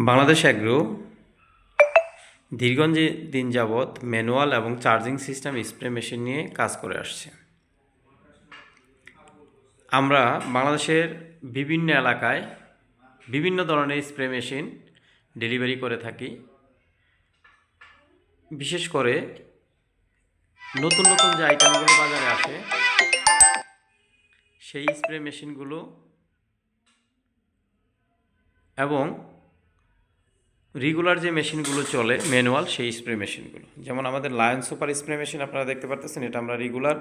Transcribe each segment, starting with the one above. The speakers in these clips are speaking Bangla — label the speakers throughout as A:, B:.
A: বাংলাদেশ অ্যাগ্রো দীর্ঘ যে- দিন যাবৎ ম্যানুয়াল এবং চার্জিং সিস্টেম স্প্রে মেশিন নিয়ে কাজ করে আসছে। আমরা বাংলাদেশের বিভিন্ন এলাকায় বিভিন্ন ধরনের স্প্রে মেশিন ডেলিভারি করে থাকি। বিশেষ করে নতুন নতুন যে আইটেমগুলো বাজারে আসে, সেই স্প্রে মেশিনগুলো এবং রেগুলার যে মেশিনগুলো চলে ম্যানুয়াল সেই স্প্রে মেশিনগুলো। যেমন আমাদের লায়ন সুপার স্প্রে মেশিন আপনারা দেখতে পারতেছেন, এটা আমরা রেগুলার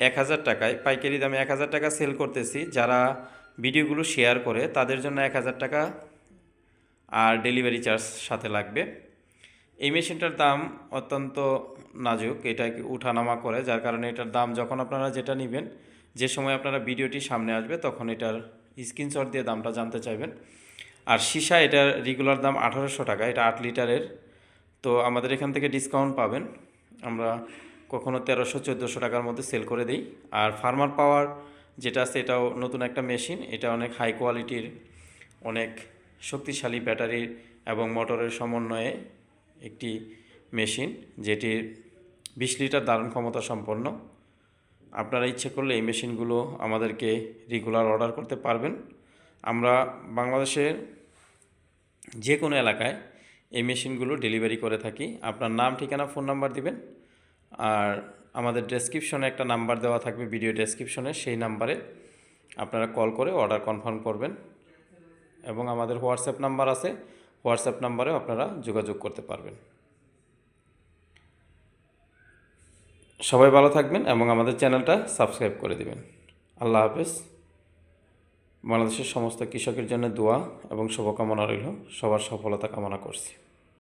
A: এক হাজার টাকায়, পাইকারি দামে এক হাজার টাকা সেল করতেছি। যারা ভিডিওগুলো শেয়ার করে, তাদের জন্য এক হাজার টাকা আর ডেলিভারি চার্জ সাথে লাগবে। এই মেশিনটার দাম অত্যন্ত নাজুক, এটা উঠানামা করে, যার কারণে এটার দাম যখন আপনারা যেটা নেবেন, যে সময় আপনারা ভিডিওটি সামনে আসবে, তখন এটার স্ক্রিনশট দিয়ে দামটা জানতে চাইবেন। আর সীসা এটা রেগুলার দাম আঠারোশো টাকা, এটা আট লিটারের। তো আমাদের এখান থেকে ডিসকাউন্ট পাবেন। আমরা কখনো তেরোশো, চোদ্দোশো টাকার মধ্যে সেল করে দিই। আর ফার্মার পাওয়ার যেটা আছে, এটাও নতুন একটা মেশিন এটা অনেক হাই কোয়ালিটির অনেক শক্তিশালী ব্যাটারি এবং মোটরের সমন্বয়ে একটি মেশিন যেটির বিশ লিটার দারুণ ক্ষমতা সম্পন্ন। আপনারা ইচ্ছে করলে এই মেশিনগুলো আমাদেরকে রেগুলার অর্ডার করতে পারবেন। আমরা বাংলাদেশের যে কোনো এলাকায় এই মেশিনগুলো ডেলিভারি করে থাকি। আপনার নাম, ঠিকানা, ফোন নাম্বার দিবেন। আর আমাদের ডেসক্রিপশনে একটা নাম্বার দেওয়া থাকবে ভিডিও ডেসক্রিপশনে সেই নাম্বারে আপনারা কল করে অর্ডার কনফার্ম করবেন। এবং আমাদের হোয়াটসঅ্যাপ নাম্বার আছে। হোয়াটসঅ্যাপ নাম্বারেও আপনারা যোগাযোগ করতে পারবেন। সবাই ভালো থাকবেন এবং আমাদের চ্যানেলটা সাবস্ক্রাইব করে দিবেন। আল্লাহ হাফেজ। বাংলাদেশের সমস্ত কৃষকের জন্য দোয়া এবং শুভকামনা রইল। সবার সফলতা কামনা করছি।